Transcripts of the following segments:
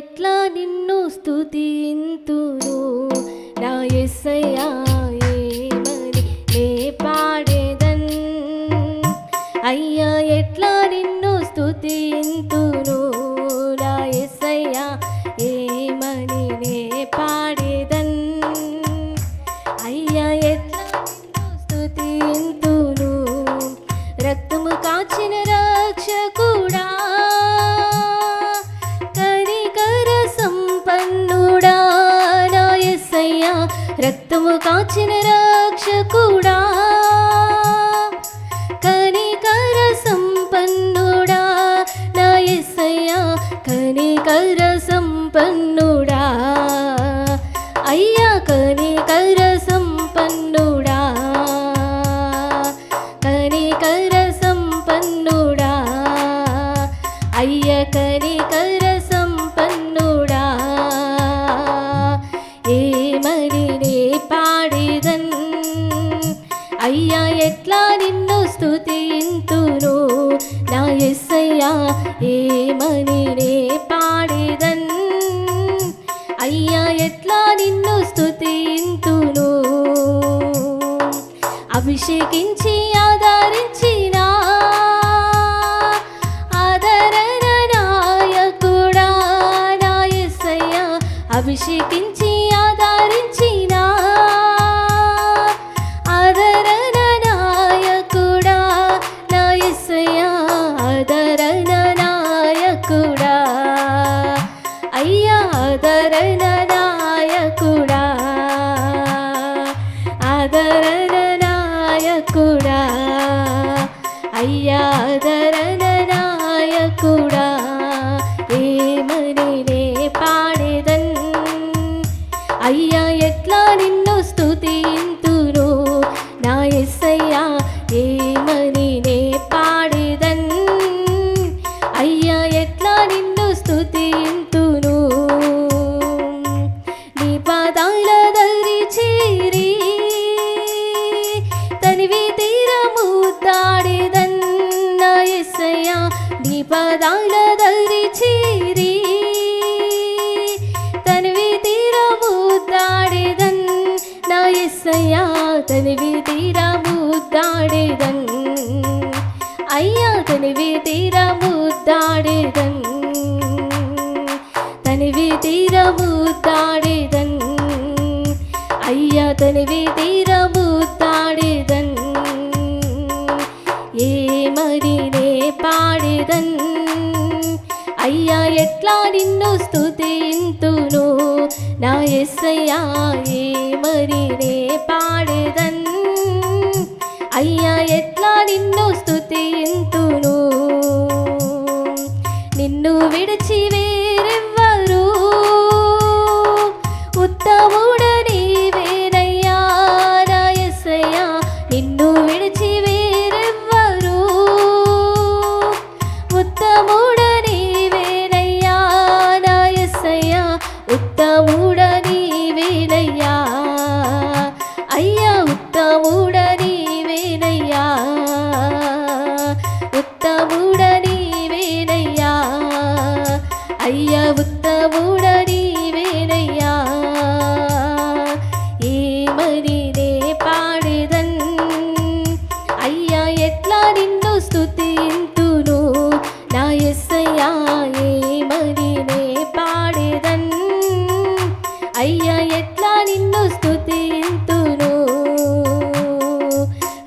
ఎట్లా నిన్ను స్థుతింతును నా ఎస్సయ్యా ఏమని నే పాడేదన్? అయ్యా ఎట్లా నిన్ను స్థుతింతును నా ఎస్సయ్యా ఏమని నే పాడేదన్? అయ్యా ఎట్లా నిన్ను స్థుతింతును రక్తము కాచిన రక్షకు రక్తము కాచిన రక్షకుడా. కనికర సంపన్నుడా. నా యేసయ్యా కనికర సంపన్నుడా. అయ్యా కనికర సంపన్నుడా. కనికర సంపన్నుడా. అయ్య కనికర ఏమని నే పాడేదన్? అయ్యా ఎట్లా నిన్ను స్థుతింతును అభిషేకించి ఆదరించిన? ఆదరణ నాయకుడా నాయసయ్య అభిషేకించి ఆదరించిన? అయ్యా తనివి తీరా దాడేదన్ అయ్యా తనివి తీరము దాడేదన్ తనివి తీరము దాడేదన్ అయ్యా తనివి తీరము దాడేదన్ ఏ మరినే పాడేదన్ అయ్యా ఎట్లా నిన్ను స్తుతింతును నా ఎస్సయ్యా ఏమని మరినే పాడే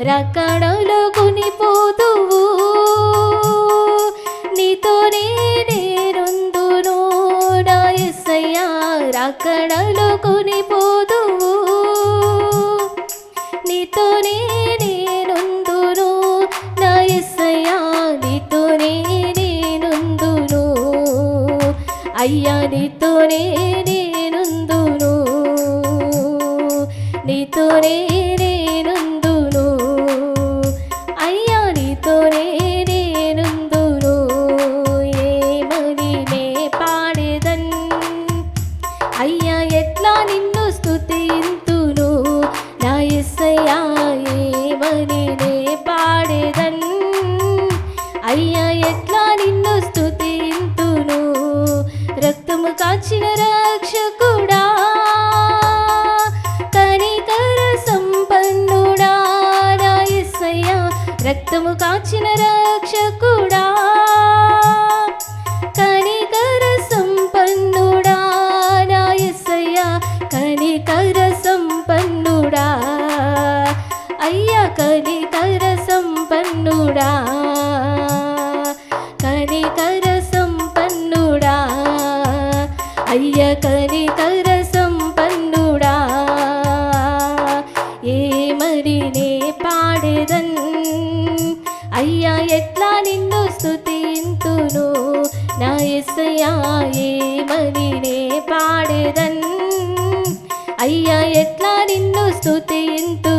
రకడలో కొనిపోతువు నీతోనే నేనుందును నా ఎస్సయ్యా రకడలో కొనిపోతువు నీతోనే నేనుందును నా ఎస్సయ్యా నీతోనే నేనుందును అయ్యా నీతోనే నేనుందును నీతోనే పాడేదన్. అయ్యా ఎట్లా నిన్ను స్థుతింతును నా ఎస్సయ్యా ఏమని నే పాడేదన్. అయ్యా ఎట్లా నిన్ను స్థుతింతు